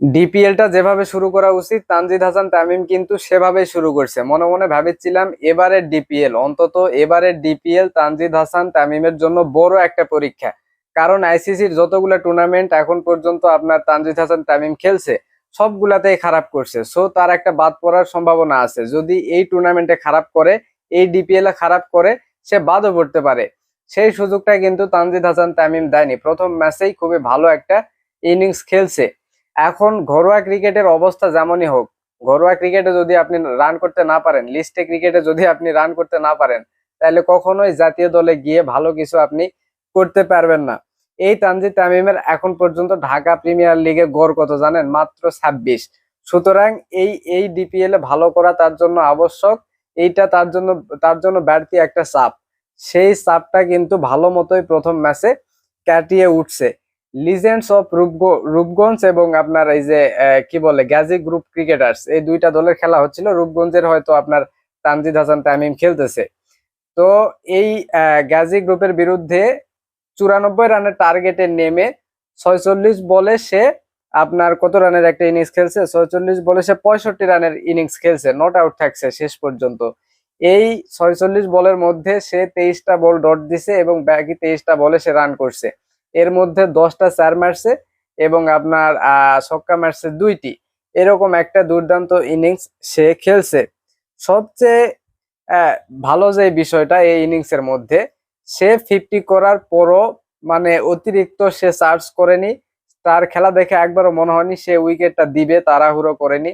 ডিপিএলটা যেভাবে শুরু করা উচিত, তানজিদ হাসান তামিম কিন্তু সেভাবেই শুরু করছে। মনে মনে ভাবেছিলাম এবারের ডিপিএল অন্তত এবারের ডিপিএল তানজিদ হাসান তামিমের জন্য বড় একটা পরীক্ষা। কারণ আইসিসির যতগুলো টুর্নামেন্ট এখন পর্যন্ত আপনার তানজিদ হাসান তামিম খেলছে, সবগুলাতেই খারাপ করছে। সো তার একটা বাদ পড়ার সম্ভাবনা আছে। যদি এই টুর্নামেন্টে খারাপ করে, এই ডিপিএল এ খারাপ করে, সে বাদও পড়তে পারে। সেই সুযোগটা কিন্তু তানজিদ হাসান তামিম দেয়নি। প্রথম ম্যাচেই খুবই ভালো একটা ইনিংস খেলছে। এখন ঘরোয়া ক্রিকেটের অবস্থা যেমনই হোক, ঘরোয়া ক্রিকেটে যদি আপনি রান করতে না পারেন লিস্টে ক্রিকেটে যদি আপনি রান করতে না পারেন, তাহলে কখনোই জাতীয় দলে গিয়ে ভালো কিছু আপনি করতে পারবেন না। এই তানজিদ তামিমের এখন পর্যন্ত ঢাকা প্রিমিয়ার লিগে গড় কত জানেন? মাত্র ছাব্বিশ। সুতরাং এই এই ডিপিএল এ ভালো করা তার জন্য আবশ্যক, এইটা তার জন্য তার জন্য ব্যর্থী একটা চাপ। সেই চাপটা কিন্তু ভালো মতোই প্রথম ম্যাচে কাটিয়ে উঠছে। লিজেন্ডস অফ রূপগঞ্জ এবং আপনার এই যে কি বলে গ্যাজি গ্রুপ ক্রিকেটার্স এই দুইটা দলের খেলা হচ্ছিল। রূপগঞ্জের হয়তো আপনার তানজিদ হাসান তামিম খেলতেছে। তো এই গ্যাজি গ্রুপের বিরুদ্ধে চুরানব্বই রানের টার্গেটে নেমে ছয়চল্লিশ বলে সে আপনার কত রানের একটা ইনিংস খেলছে? ছয়চল্লিশ বলে সে পঁয়ষট্টি রানের ইনিংস খেলছে। নট আউট থাকছে শেষ পর্যন্ত। এই ছয়চল্লিশ বলের মধ্যে সে তেইশটা বল ডট দিছে এবং বাকি তেইশটা বলে সে রান করছে। এর মধ্যে দশটা চার মারছে এবং আপনার ছক্কা মারছে দুইটি। এরকম একটা দুর্দান্ত ইনিংস সে খেলছে। সবচেয়ে ভালো যে বিষয়টা এই ইনিংসের মধ্যে, সে ফিফটি করার পরও মানে অতিরিক্ত সে চার্জ করেনি। তার খেলা দেখে একবারও মনে হয়নি সে উইকেটটা দিবে, তাড়াহুড়ো করেনি।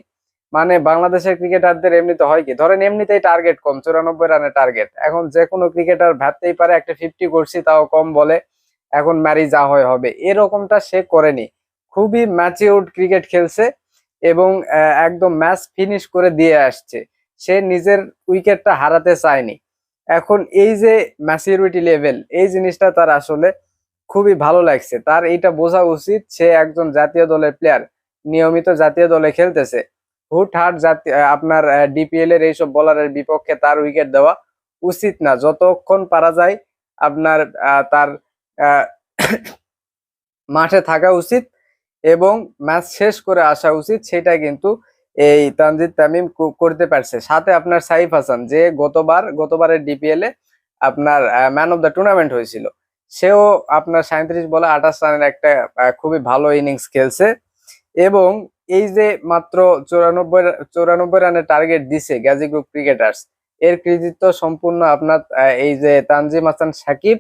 মানে বাংলাদেশের ক্রিকেটারদের এমনিতে হয় কি, ধরেন এমনিতেই টার্গেট কম, চুরানব্বই রানের টার্গেট এখন যে কোনো ক্রিকেটার ভাবতেই পারে একটা ফিফটি করছি, তাও কম বলে। এখন ম্যারি যা হয় হবে। এরকমটা সে করেনি। খুবই ম্যাচিউর্ড ক্রিকেট খেলছে এবং একদম ম্যাচ ফিনিশ করে দিয়ে আসছে। সে নিজের উইকেটটা হারাতে চায়নি। এখন এই যে ম্যাচিউরিটি লেভেল এই জিনিসটা তার আসলে খুবই ভালো লাগছে। তার এইটা বোঝা উচিত, সে একজন জাতীয় দলের প্লেয়ার নিয়মিত জাতীয় দলে খেলতেছে। হুটহাট জাতীয় আপনার ডিপিএল এর এইসব বলারের বিপক্ষে তার উইকেট দেওয়া উচিত না। যতক্ষণ পারা যায় আপনার তার মাঠে থাকা উচিত এবং ম্যাচ শেষ করে আসা উচিত, সেটা কিন্তু এই তানজিদ তামিম করতে পারছে। সাথে আপনার সাইফ হাসান, যে গতবার, গতবারের ডিপিএল এ আপনার ম্যান অফ দ্য টুর্নামেন্ট হয়েছিল। সেও আপনার সাঁত্রিশ বলে আঠাশ রানের একটা খুবই ভালো ইনিংস খেলছে এবং এই যে মাত্র চৌরানব্বই চৌরানব্বই রানের টার্গেট দিছে গ্যাজি গ্রুপ ক্রিকেটার্স এর কৃতিত্ব সম্পূর্ণ আপনার এই যে তানজিম হাসান সাকিব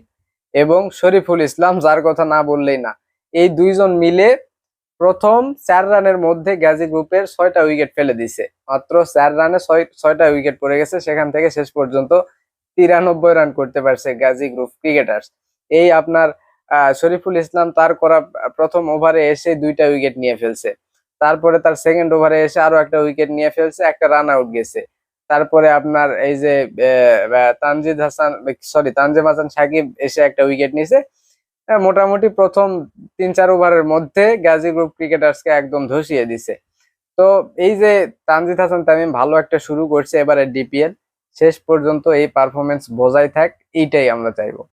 এবং শরীফুল ইসলাম যার কথা না বললেই না। এই দুইজন মিলে প্রথম চার রানের মধ্যে গ্যাজি গ্রুপের ছয়টা উইকেট ফেলে দিছে মাত্র চার রানে ছয়, ছয়টা উইকেট পড়ে গেছে, সেখান থেকে শেষ পর্যন্ত তিরানব্বই রান করতে পারছে গাজী গ্রুপ ক্রিকেটার্স। এই আপনার শরীফুল ইসলাম তার করা প্রথম ওভারে এসে দুইটা উইকেট নিয়ে ফেলছে। তারপরে তার সেকেন্ড ওভারে এসে আরও একটা উইকেট নিয়ে ফেলছে, একটা রান আউট গেছে। তারপরে আপনার এই যে তানজিদ হাসান সরি তানজিম হাসান সাকিব এসে একটা উইকেট নিছে। মোটামুটি প্রথম তিন চার ওভারের মধ্যে গাজী গ্রুপ ক্রিকেটার্সকে একদম ধসিয়ে দিছে। তো এই যে তানজিদ হাসান তামিম ভালো একটা শুরু করছে এবারে ডিপিএল শেষ পর্যন্ত এই পারফরমেন্স বজায় থাক, এইটাই আমরা চাইব।